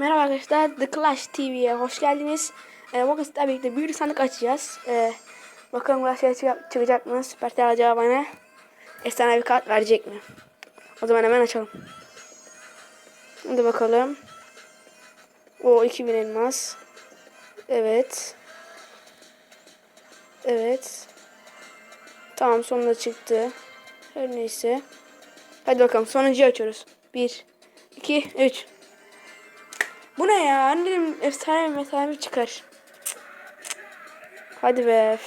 Merhaba arkadaşlar, The Clash TV'ye hoş geldiniz. Ee, bugün sizlerle birlikte büyülü sandık açacağız. Ee, bakalım bu şey çık- çıkacak mı? Süper acaba bana efsane bir kart verecek mi? O zaman hemen açalım. Hadi bakalım. O 2000 elmas. Evet. Evet. Tamam sonunda çıktı. Her neyse. Hadi bakalım sonuncuyu açıyoruz. 1, 2, 3. Bu ne ya? Annem efsane bir metal çıkar. Hadi be.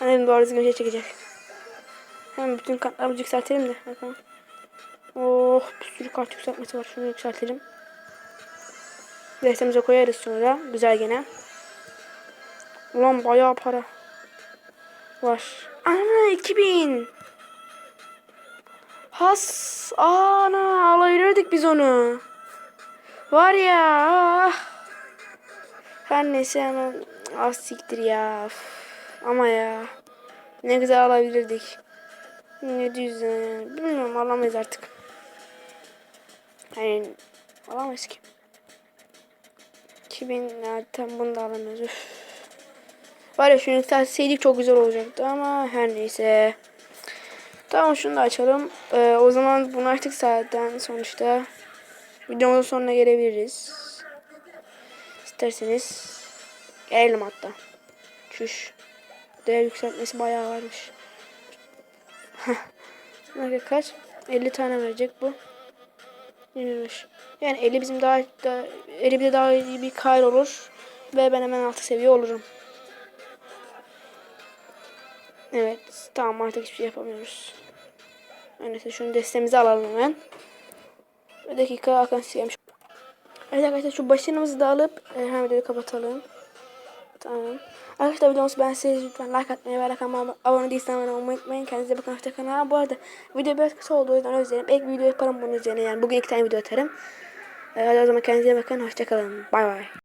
Annem doğru düzgün şey çekecek. Hemen bütün kartlarımızı yükseltelim de. Bakalım. Oh bir sürü kart yükseltmesi var. Şunu yükseltelim. Destemize koyarız sonra. Güzel gene. Ulan bayağı para. Var. Ana 2000. Has ana alabilirdik biz onu. Var ya. ah. Her neyse hemen az siktir ya. Ama ya. Ne güzel alabilirdik. 700 yani. Bilmiyorum alamayız artık. Yani alamayız ki. 2000 ya, tam bunu da alamıyoruz. Var ya şunu yükselseydik çok güzel olacaktı ama her neyse. Tamam şunu da açalım. Ee, o zaman bunu açtık zaten sonuçta. Videomuzun sonuna gelebiliriz. İsterseniz gelelim hatta. Çüş. Değer yükseltmesi bayağı varmış. ne kaç? 50 tane verecek bu. 25. Yani 50 bizim daha, daha 50 bir daha iyi bir kar olur. Ve ben hemen altı seviye olurum. Evet. Tamam artık hiçbir şey yapamıyoruz. Neyse şunu destemize alalım hemen. Bir dakika Hakan silmiş. Evet arkadaşlar şu başınımızı da alıp e, hemen videoyu kapatalım. Tamam. Arkadaşlar videomuzu ben size lütfen like atmayı ve kanalıma abone değilseniz abone olmayı unutmayın. Kendinize bakın hoşçakalın. Ha, bu arada video biraz kısa oldu o yüzden özür dilerim. Ek video yaparım bunun üzerine yani bugün iki tane video atarım. E, hadi o zaman kendinize bakın hoşçakalın. Bay bay.